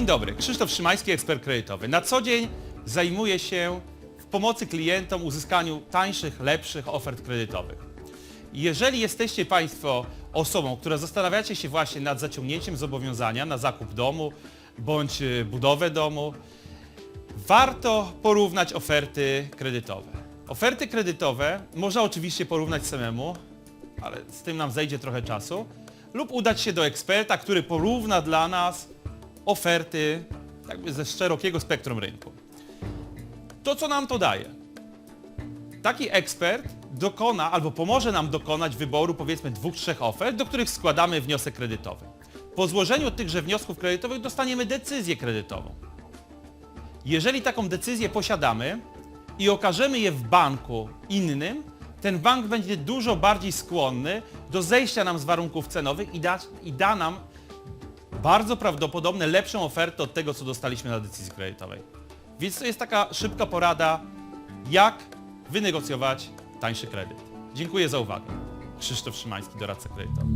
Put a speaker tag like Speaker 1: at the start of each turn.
Speaker 1: dobry, Krzysztof Szymański, ekspert kredytowy. Na co dzień zajmuję się w pomocy klientom uzyskaniu tańszych, lepszych ofert kredytowych. Jeżeli jesteście Państwo osobą, która zastanawiacie się właśnie nad zaciągnięciem zobowiązania na zakup domu bądź y, budowę domu, warto porównać oferty kredytowe. Oferty kredytowe można oczywiście porównać samemu, ale z tym nam zejdzie trochę czasu, lub udać się do eksperta, który porówna dla nas oferty jakby ze szerokiego spektrum rynku. To co nam to daje? Taki ekspert dokona albo pomoże nam dokonać wyboru powiedzmy dwóch, trzech ofert, do których składamy wniosek kredytowy. Po złożeniu tychże wniosków kredytowych dostaniemy decyzję kredytową. Jeżeli taką decyzję posiadamy i okażemy je w banku innym, ten bank będzie dużo bardziej skłonny do zejścia nam z warunków cenowych i da, i da nam bardzo prawdopodobne lepszą ofertę od tego, co dostaliśmy na decyzji kredytowej. Więc to jest taka szybka porada, jak wynegocjować tańszy kredyt. Dziękuję za uwagę. Krzysztof Szymański, doradca kredytowy.